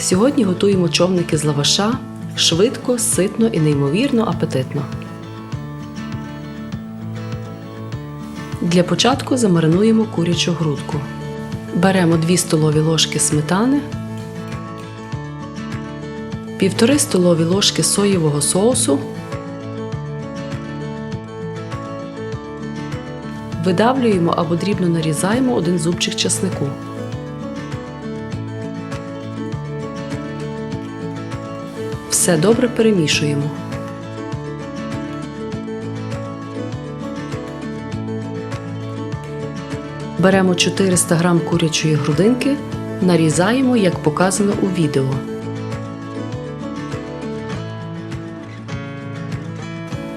Сьогодні готуємо човники з лаваша швидко, ситно і неймовірно апетитно. Для початку замаринуємо курячу грудку. Беремо 2 столові ложки сметани, 1,5 столові ложки соєвого соусу, видавлюємо або дрібно нарізаємо один зубчик часнику. Все добре перемішуємо. Беремо 400 г курячої грудинки, нарізаємо, як показано у відео.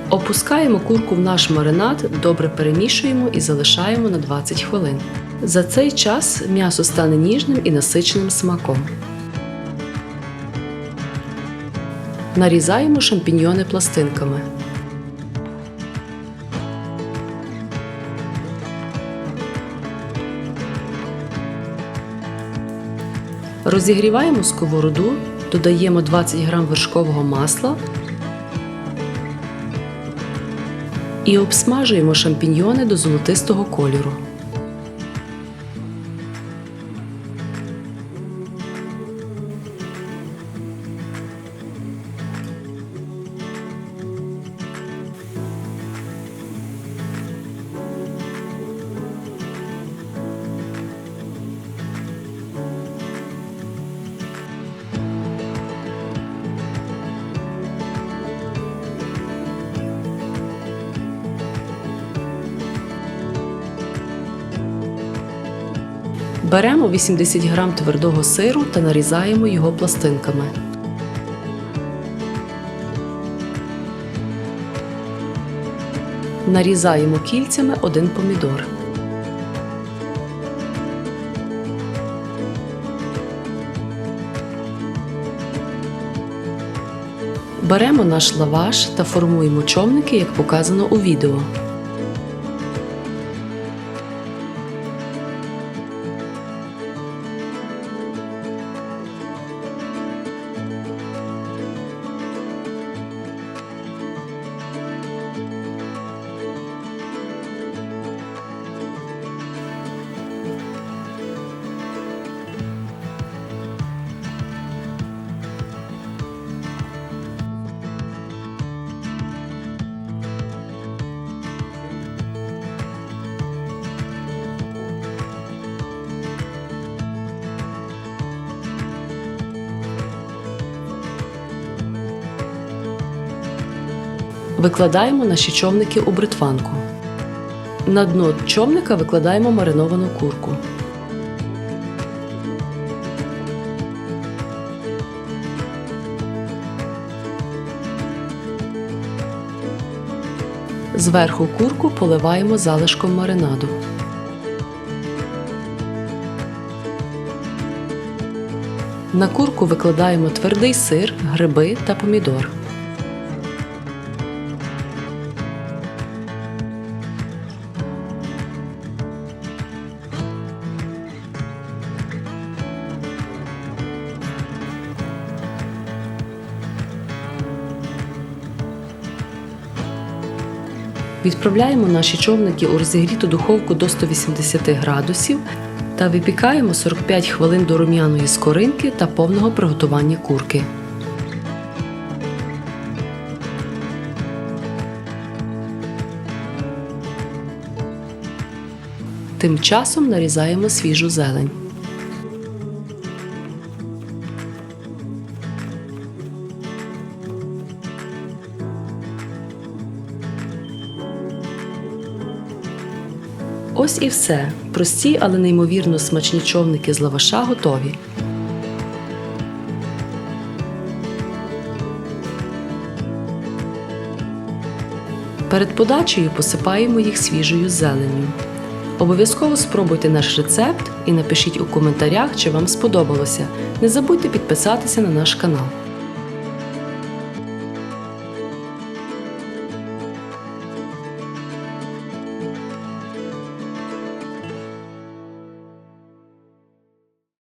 Опускаємо курку в наш маринад, добре перемішуємо і залишаємо на 20 хвилин. За цей час м'ясо стане ніжним і насиченим смаком. Нарізаємо шампіньйони пластинками. Розігріваємо сковороду, додаємо 20 г вершкового масла і обсмажуємо шампіньйони до золотистого кольору. Беремо 80 г твердого сиру та нарізаємо його пластинками. Нарізаємо кільцями один помідор. Беремо наш лаваш та формуємо човники, як показано у відео. Викладаємо наші човники у бритванку. На дно човника викладаємо мариновану курку. Зверху курку поливаємо залишком маринаду. На курку викладаємо твердий сир, гриби та помідор. Відправляємо наші човники у розігріту духовку до 180 градусів та випікаємо 45 хвилин до рум'яної скоринки та повного приготування курки. Тим часом нарізаємо свіжу зелень. Ось і все. Прості, але неймовірно смачні човники з лаваша готові. Перед подачею посипаємо їх свіжою зеленню. Обов'язково спробуйте наш рецепт і напишіть у коментарях, чи вам сподобалося. Не забудьте підписатися на наш канал.